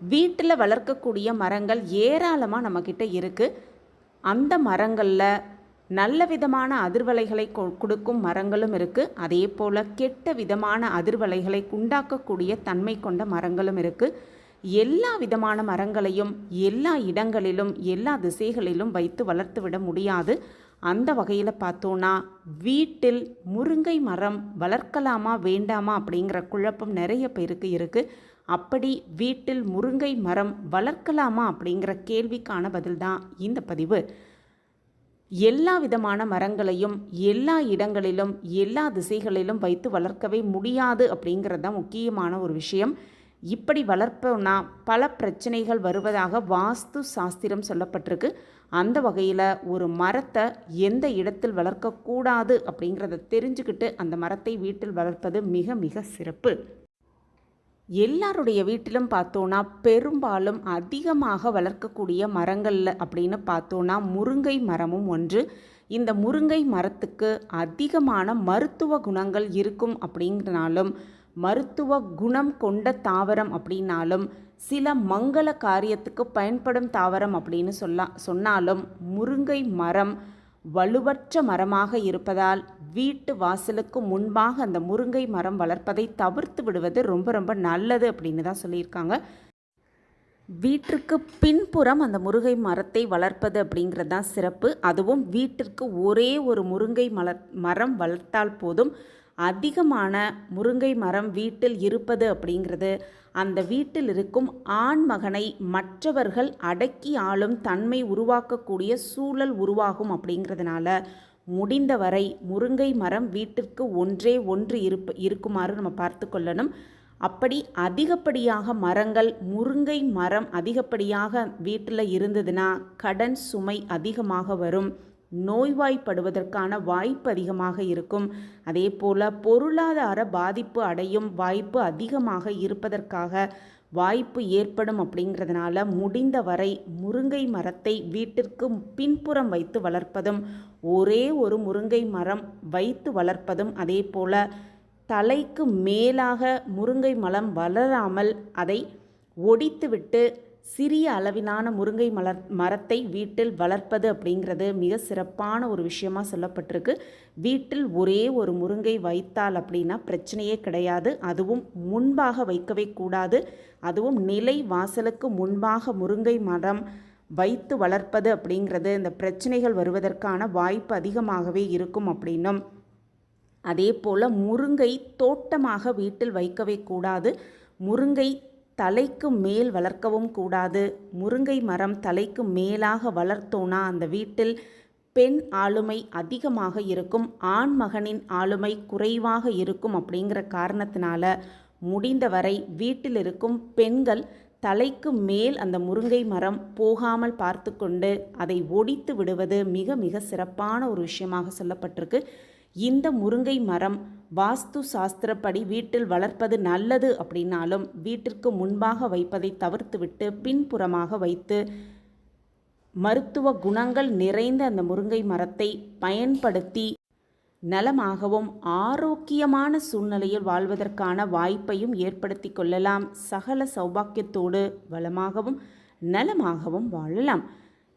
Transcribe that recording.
வீட்டில் வளர்க்கக்கூடிய மரங்கள் ஏராளமாக நம்மக்கிட்ட இருக்குது அந்த மரங்களில் நல்ல விதமான அதிர்வலைகளை கொ- கொடுக்கும் மரங்களும் இருக்குது அதே போல் கெட்ட விதமான அதிர்வலைகளை உண்டாக்கக்கூடிய தன்மை கொண்ட மரங்களும் இருக்குது எல்லா விதமான மரங்களையும் எல்லா இடங்களிலும் எல்லா திசைகளிலும் வைத்து வளர்த்து விட முடியாது. அந்த வகையில் பார்த்தோன்னா வீட்டில் முருங்கை மரம் வளர்க்கலாமா வேண்டாமா அப்படிங்கிற குழப்பம் நிறைய பேருக்கு இருக்குது அப்படி வீட்டில் முருங்கை மரம் வளர்க்கலாமா அப்படிங்கிற கேள்விக்கான பதில்தான் இந்த பதிவு. எல்லா விதமான மரங்களையும் எல்லா இடங்களிலும் எல்லா திசைகளிலும் வைத்து வளர்க்கவே முடியாது அப்படிங்கிறது தான் முக்கியமான ஒரு விஷயம். இப்படி வளர்ப்போம்னா பல பிரச்சனைகள் வருவதாக வாஸ்து சாஸ்திரம் சொல்லப்பட்டிருக்கு. அந்த வகையில் ஒரு மரத்தை எந்த இடத்தில் வளர்க்கக்கூடாது அப்படிங்கிறத தெரிஞ்சுக்கிட்டு அந்த மரத்தை வீட்டில் வளர்ப்பது மிக மிக சிறப்பு. எல்லாருடைய வீட்டிலும் பார்த்தோன்னா பெரும்பாலும் அதிகமாக வளர்க்கக்கூடிய மரங்களில் அப்படின்னு பார்த்தோன்னா முருங்கை மரமும் ஒன்று. இந்த முருங்கை மரத்துக்கு அதிகமான மருத்துவ குணங்கள் இருக்கும் அப்படிங்கிறனாலும் மருத்துவ குணம் கொண்ட தாவரம் அப்படின்னாலும் சில மங்கள காரியத்துக்கு பயன்படும் தாவரம் அப்படின்னு சொல்ல சொன்னாலும் முருங்கை மரம் வலுவற்ற மரமாக இருப்பதால் வீட்டு வாசலுக்கு முன்பாக அந்த முருங்கை மரம் வளர்ப்பதை தவிர்த்து விடுவது ரொம்ப ரொம்ப நல்லது அப்படின்னு தான் சொல்லியிருக்காங்க. வீட்டிற்கு பின்புறம் அந்த முருங்கை மரத்தை வளர்ப்பது அப்படிங்கிறது தான் சிறப்பு. அதுவும் வீட்டிற்கு ஒரே ஒரு முருங்கை மலர் மரம் வளர்த்தால் போதும். அதிகமான முருங்கை மரம் வீட்டில் இருப்பது அப்படிங்கிறது. அந்த வீட்டில் இருக்கும் ஆண் மகனை மற்றவர்கள் அடக்கி ஆளும் தன்மை உருவாக்கக்கூடிய சூழல் உருவாகும் அப்படிங்கிறதுனால முடிந்தவரை முருங்கை மரம் வீட்டிற்கு ஒன்றே ஒன்று இருப்ப இருக்குமாறு நம்ம பார்த்து கொள்ளணும். அப்படி அதிகப்படியாக மரங்கள் முருங்கை மரம் அதிகப்படியாக வீட்டில் இருந்ததுன்னா கடன் சுமை அதிகமாக வரும். நோய்வாய்ப்படுவதற்கான வாய்ப்பு அதிகமாக இருக்கும். அதே போல் பொருளாதார பாதிப்பு அடையும் வாய்ப்பு அதிகமாக இருப்பதற்காக வாய்ப்பு ஏற்படும் அப்படிங்கிறதுனால முடிந்தவரை முருங்கை மரத்தை வீட்டிற்கு பின்புறம் வைத்து வளர்ப்பதும் ஒரே ஒரு முருங்கை மரம் வைத்து வளர்ப்பதும் அதே போல் தலைக்கு மேலாக முருங்கை மரம் வளராமல் அதை ஒடித்துவிட்டு சிறிய அளவிலான முருங்கை மலர் மரத்தை வீட்டில் வளர்ப்பது அப்படிங்கிறது மிக சிறப்பான ஒரு விஷயமா சொல்லப்பட்டிருக்கு. வீட்டில் ஒரே ஒரு முருங்கை வைத்தால் அப்படின்னா பிரச்சனையே கிடையாது. அதுவும் முன்பாக வைக்கவே கூடாது. அதுவும் நிலை வாசலுக்கு முன்பாக முருங்கை மரம் வைத்து வளர்ப்பது அப்படிங்கிறது இந்த பிரச்சனைகள் வருவதற்கான வாய்ப்பு அதிகமாகவே இருக்கும் அப்படின்னும். அதே போல் முருங்கை தோட்டமாக வீட்டில் வைக்கவே கூடாது. முருங்கை தலைக்கு மேல் வளர்க்கவும் கூடாது. முருங்கை மரம் தலைக்கு மேலாக வளர்த்தோன்னா அந்த வீட்டில் பெண் ஆளுமை அதிகமாக இருக்கும். ஆண் மகனின் ஆளுமை குறைவாக இருக்கும் அப்படிங்கிற காரணத்தினால முடிந்தவரை வீட்டில் இருக்கும் பெண்கள் தலைக்கு மேல் அந்த முருங்கை மரம் போகாமல் பார்த்து கொண்டு அதை ஒடித்து விடுவது மிக மிக சிறப்பான ஒரு விஷயமாக சொல்லப்பட்டிருக்கு. இந்த முருங்கை மரம் வாஸ்து சாஸ்திரப்படி வீட்டில் வளர்ப்பது நல்லது அப்படின்னாலும் வீட்டிற்கு முன்பாக வைப்பதை தவிர்த்துவிட்டு பின்புறமாக வைத்து மருத்துவ குணங்கள் நிறைந்த அந்த முருங்கை மரத்தை பயன்படுத்தி நலமாகவும் ஆரோக்கியமான சூழ்நிலையில் வாழ்வதற்கான வாய்ப்பையும் ஏற்படுத்தி கொள்ளலாம். சகல சௌபாக்கியத்தோடு வளமாகவும் நலமாகவும் வாழலாம்.